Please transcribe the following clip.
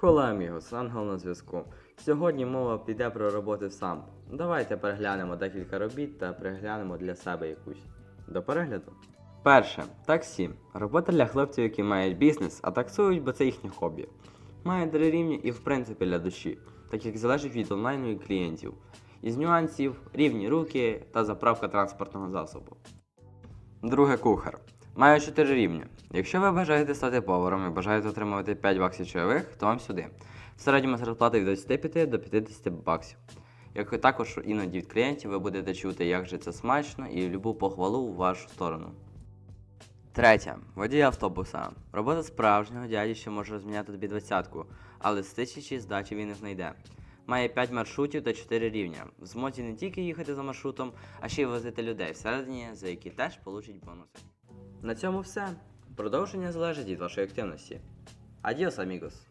Хола амігос, ангел на зв'язку. Сьогодні мова піде про роботи в. Давайте переглянемо декілька робіт та переглянемо для себе якусь. До перегляду. Перше. Таксі. Робота для хлопців, які мають бізнес, а таксують, бо це їхнє хобі. Має три рівні і в принципі для душі, так як залежить від онлайну і клієнтів. Із нюансів рівні руки та заправка транспортного засобу. Друге кухар. Маю 4 рівні. Якщо ви бажаєте стати поваром і бажаєте отримувати 5 баксів чайових, то вам сюди. В середньому зарплата від 25 до 50 баксів. Як також іноді від клієнтів ви будете чути, як же це смачно і любу похвалу в вашу сторону. Третє. Водій автобуса. Робота справжнього дяді, що може розміняти тобі двадцятку, але з тисячі здачі він не знайде. Має 5 маршрутів та 4 рівня. В змозі не тільки їхати за маршрутом, а ще й возити людей всередині, за які теж получать бонуси. На цьому все. Продовження залежить від вашої активності. Адіос, амігос!